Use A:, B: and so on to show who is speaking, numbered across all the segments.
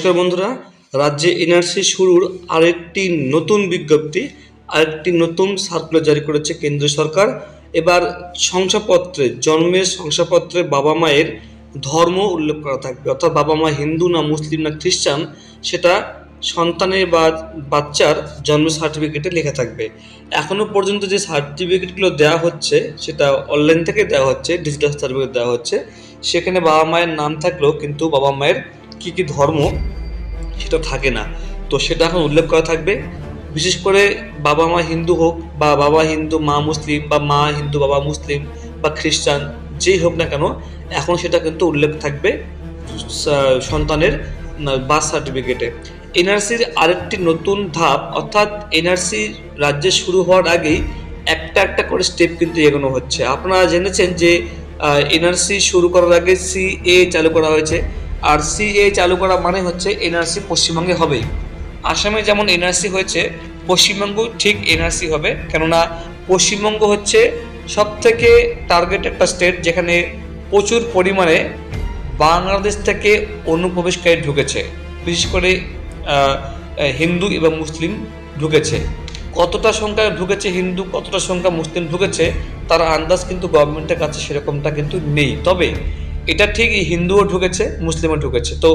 A: নমস্কার বন্ধুরা, রাজ্যে এনআরসি শুরুর আরেকটি নতুন বিজ্ঞপ্তি, আরেকটি নতুন সার্কুলার জারি করেছে কেন্দ্র সরকার। এবার শংসাপত্রে, জন্মের শংসাপত্রে বাবা মায়ের ধর্ম উল্লেখ করা থাকবে। অর্থাৎ বাবা মা হিন্দু না মুসলিম না খ্রিস্টান, সেটা সন্তানের বা বাচ্চার জন্ম সার্টিফিকেটে লেখা থাকবে। এখনও পর্যন্ত যে সার্টিফিকেটগুলো দেওয়া হচ্ছে, সেটা অনলাইন থেকে দেওয়া হচ্ছে ডিজিটাল সার্টিফিকেট দেওয়া হচ্ছে, সেখানে বাবা মায়ের নাম থাকলেও কিন্তু বাবা মায়ের কী কী ধর্ম সেটা থাকে না। তো সেটা এখন উল্লেখ করা থাকবে। বিশেষ করে বাবা মা হিন্দু হোক বা বাবা হিন্দু মা মুসলিম বা মা হিন্দু বাবা মুসলিম বা খ্রিস্টান যেই হোক না কেন, এখন সেটা কিন্তু উল্লেখ থাকবে সন্তানের বার্থ সার্টিফিকেটে এনআরসির আরেকটি নতুন ধাপ, অর্থাৎ এনআরসি রাজ্যে শুরু হওয়ার আগেই একটা একটা করে স্টেপ কিন্তু এগোনো হচ্ছে। আপনারা জেনেছেন যে এনআরসি শুরু করার আগে সিএ চালু করা হয়েছে। আর সিএ চালু করা মানে হচ্ছে এনআরসি পশ্চিমবঙ্গে হবেই আসামে যেমন এনআরসি হয়েছে পশ্চিমবঙ্গ ঠিক এনআরসি হবে। কেননা পশ্চিমবঙ্গ হচ্ছে সব থেকে টার্গেট একটা স্টেট যেখানে প্রচুর পরিমাণে বাংলাদেশ থেকে অনুপ্রবেশকারী ঢুকেছে। বিশেষ করে হিন্দু এবং মুসলিম ঢুকেছে। কতটা সংখ্যা ঢুকেছে হিন্দু, কতটা সংখ্যা মুসলিম ঢুকেছে, তার আন্দাজ কিন্তু গভর্নমেন্টের কাছে সেরকমটা কিন্তু নেই। তবে এটা ঠিকই হিন্দুও ঢুকেছে, মুসলিমও ঢুকেছে। তো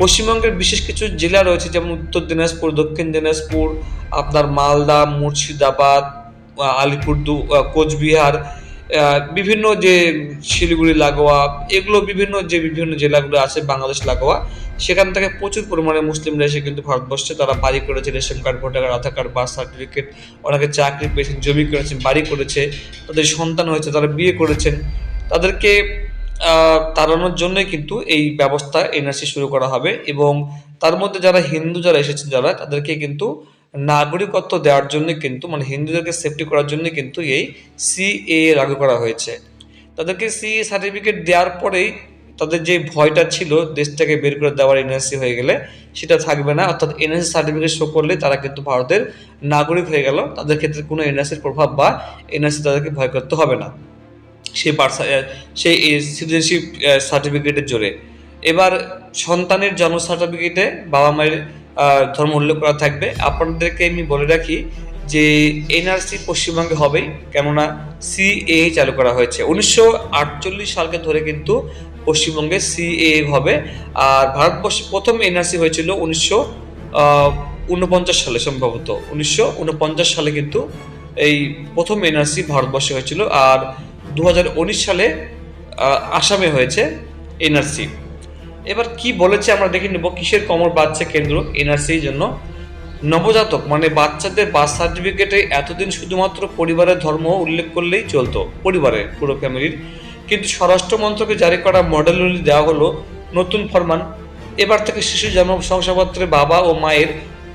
A: পশ্চিমবঙ্গের বিশেষ কিছু জেলা রয়েছে, যেমন উত্তর দিনাজপুর, দক্ষিণ দিনাজপুর, আপনার মালদা, মুর্শিদাবাদ আলিপুরদু কোচবিহার বিভিন্ন যে শিলিগুড়ি, লাগোয়া, এগুলো বিভিন্ন যে বিভিন্ন জেলাগুলো আছে, বাংলাদেশ, লাগোয়া, সেখান থেকে প্রচুর পরিমাণে মুসলিমরা এসে কিন্তু ভারতবর্ষে তারা বাড়ি করেছে। Ration card, voter card, Aadhaar card, birth certificate, অনেকে চাকরি পেয়েছেন, জমি করেছেন, বাড়ি করেছে, তাদের সন্তান হয়েছে, তারা বিয়ে করেছেন। তাদেরকে তাড়ানোর জন্যই কিন্তু এই ব্যবস্থা এনআরসি শুরু করা হবে এবং তার মধ্যে যারা হিন্দু যারা এসেছেন যারা, তাদেরকে কিন্তু নাগরিকত্ব দেওয়ার জন্য কিন্তু মানে হিন্দুদেরকে সেফটি করার জন্য কিন্তু এই সিএ লাগু করা হয়েছে। তাদেরকে সিএ সার্টিফিকেট দেওয়ার পরেই তাদের যে ভয়টা ছিল দেশ থেকে বের করে দেওয়ার এনআরসি হয়ে গেলে, সেটা থাকবে না। অর্থাৎ এনআরসি সার্টিফিকেট শো করলে তারা কিন্তু ভারতের নাগরিক হয়ে গেল। তাদের ক্ষেত্রে কোনো এনআরসির প্রভাব বা এনআরসি তাদেরকে ভয় করতে হবে না। সেই সেই সিটিজেনশিপ সার্টিফিকেটের জোরে। এবার সন্তানের জন্ম সার্টিফিকেটে বাবা মায়ের ধর্ম উল্লেখ করা থাকবে। আপনাদেরকে আমি বলে রাখি যে এনআরসি পশ্চিমবঙ্গে হবেই, কেননা সিএ চালু করা হয়েছে। উনিশশো আটচল্লিশ সালকে ধরে কিন্তু পশ্চিমবঙ্গে সিএ হবে। আর ভারতবর্ষে প্রথম এনআরসি হয়েছিল উনিশশো উনপঞ্চাশ সালে সম্ভবত। উনিশশো উনপঞ্চাশ সালে কিন্তু এই প্রথম এনআরসি ভারতবর্ষে হয়েছিল। আর দু হাজার উনিশ সালে আসামে হয়েছে এনআরসি। এবার কি বলেছে আমরা দেখে নেব, কিসের কমর বাচ্চা কেন্দ্র এনআরসির জন্য? নবজাতক মানে বাচ্চাদের বার্থ সার্টিফিকেটে এতদিন শুধুমাত্র পরিবারের ধর্ম উল্লেখ করলেই চলতো, পরিবারের, পুরো ফ্যামিলির কিন্তু স্বরাষ্ট্র মন্ত্রকে জারি করা মডেল দেওয়া হলো নতুন ফরমান। এবার থেকে শিশু জন্ম শংসাপত্রে বাবা ও মায়ের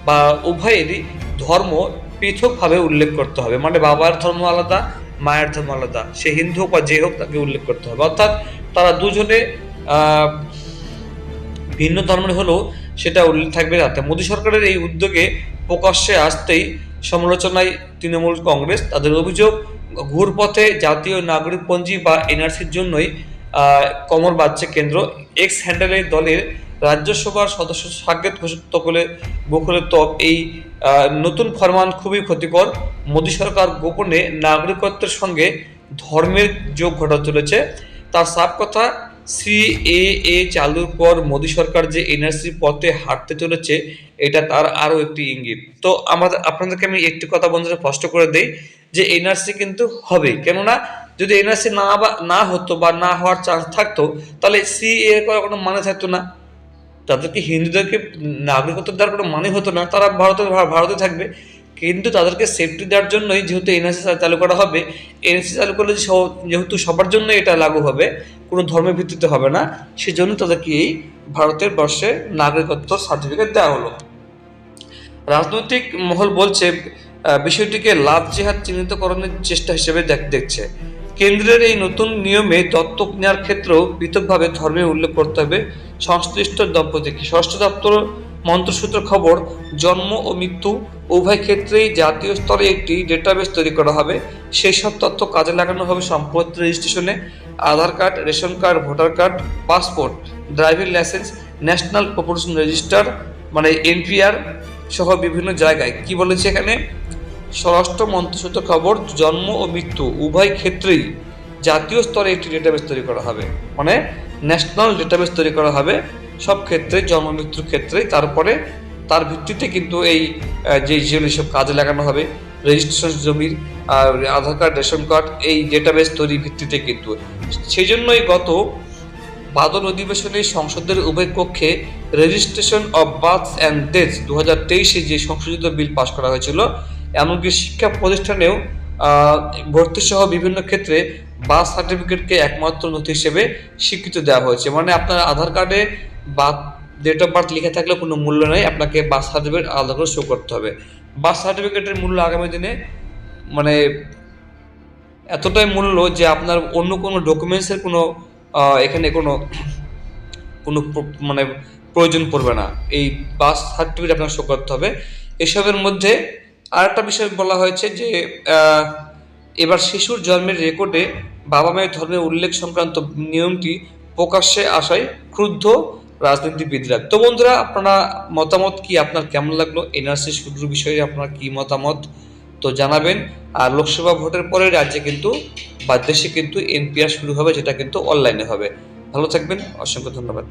A: বা উভয়েরই ধর্ম পৃথকভাবে উল্লেখ করতে হবে মানে বাবার ধর্ম আলাদা মায়ের ধর্ম আলাদা, সে হিন্দু হোক বা যে হোক তাকে উল্লেখ করতে হবে। অর্থাৎ তারা দুজনে ভিন্ন ধর্মের হলেও সেটা উল্লেখ থাকবে তাতে মোদী সরকারের এই উদ্যোগে প্রকাশ্যে আসতেই সমালোচনায় তৃণমূল কংগ্রেস তাদের অভিযোগ, ঘুরপথে জাতীয় নাগরিকপঞ্জি বা এনআরসির জন্যই কমর বাচ্চা কেন্দ্র। এক্স হ্যান্ডেলের দলের রাজ্যসভার সদস্য সাকেত তকলে গোখলের তক এই নতুন ফরমান খুবই ক্ষতিকর। মোদী সরকার গোপনে নাগরিকত্বের সঙ্গে ধর্মের যোগ ঘটা চলেছে তার সাফ কথা সিএএ চালুর পর মোদী সরকার যে এনআরসি পথে হাঁটতে চলেছে, এটা তার আরও একটি ইঙ্গিত। তো আমাদের, আপনাদেরকে আমি একটি কথা বন্ধুরা স্পষ্ট করে দেই যে এনআরসি কিন্তু হবে। কেননা যদি এনআরসি না বা, না হতো বা না হওয়ার চান্স থাকতো, তাহলে সিএ করার কোনো মানে থাকতো না। তাদেরকে হিন্দুদেরকে নাগরিকত্ব দেওয়ার কোনো মানে হতো না? তারা ভারতে ভারতে থাকবে। কিন্তু তাদেরকে সেফটি দেওয়ার জন্যই যেহেতু এনএসসি চালু করা হবে এনএসসি চালু করলে যেহেতু সবার জন্য এটা লাগু হবে, কোনো ধর্মের ভিত্তিতে হবে না, সেজন্য তাদেরকে এই ভারতের বর্ষে নাগরিকত্ব সার্টিফিকেট দেওয়া হলো। রাজনৈতিক মহল বলছে বিষয়টিকে লাভ জেহাদ চিহ্নিতকরণের চেষ্টা হিসেবে দেখ- দেখছে। কেন্দ্রের এই নতুন নিয়মে দত্তক নেওয়ার ক্ষেত্রেও পৃথকভাবে ধর্মের উল্লেখ করতে হবে। সংশ্লিষ্ট দম্পতিকে ষষ্ঠ দপ্তর মন্ত্রসূত্র খবর, জন্ম ও মৃত্যু উভয় ক্ষেত্রেই জাতীয় স্তরে একটি ডেটাবেস তৈরি করা হবে। সেই সব তথ্য কাজে লাগানো হবে সম্পত্তি রেজিস্ট্রেশনে। Aadhaar card, ration card, voter card, passport, driving licence, national population register মানে এনপিআর সহ বিভিন্ন জায়গায়। কি বলেছে এখানে? স্বরাষ্ট্র মন্ত্রিসূত্র খবর, জন্ম ও মৃত্যু, উভয় ক্ষেত্রেই জাতীয় স্তরে একটি ডেটাবেস তৈরি করা হবে। মানে ন্যাশনাল ডেটাবেস তৈরি করা হবে। সব ক্ষেত্রে, জন্ম, মৃত্যুর ক্ষেত্রেই। তারপরে তার ভিত্তিতে কিন্তু এই যে সব কাজে লাগানো হবে রেজিস্ট্রেশন জমির আধার কার্ড রেশন কার্ড এই ডেটাবেস তৈরির ভিত্তিতে কিন্তু। সেই জন্যই গত বাদল অধিবেশনে সংসদের উভয় কক্ষে registration of birth and death দু হাজার তেইশে যে সংশোধিত বিল পাশ করা হয়েছিল এমনকি শিক্ষা প্রতিষ্ঠানেও ভর্তি সহ বিভিন্ন ক্ষেত্রে বার্থ সার্টিফিকেটকে একমাত্র নথি হিসেবে স্বীকৃতি দেওয়া হয়েছে। মানে আপনার আধার কার্ডে বার্থ ডেট অফ বার্থ লেখা থাকলে কোনো মূল্য নেই, আপনাকে বার্থ সার্টিফিকেট আলাদা করে শো করতে হবে। বার্থ সার্টিফিকেটের মূল্য আগামী দিনে মানে এতটাই মূল্য যে আপনার অন্য কোনো ডকুমেন্টসের কোনো এখানে কোনো কোনো মানে প্রয়োজন পড়বে না। এই বার্থ সার্টিফিকেট আপনার শো করতে হবে। এসবের মধ্যে আরেকটা বিষয় বলা হয়েছে যে এবার শিশুর জন্মের রেকর্ডে বাবা মায়ের ধর্মের উল্লেখ সংক্রান্ত নিয়মটি প্রকাশ্যে আসায় ক্রুদ্ধ রাজনীতিবিদরা। তো বন্ধুরা, আপনারা মতামত কি? আপনার কেমন লাগল? এনআরসি শুরুর বিষয়ে আপনার কি মতামত? তো জানাবেন। আর লোকসভা ভোটের পরে রাজ্যে কিন্তু বা দেশে কিন্তু এনপিআর শুরু হবে, যেটা কিন্তু অনলাইনে হবে। ভালো থাকবেন। অসংখ্য ধন্যবাদ।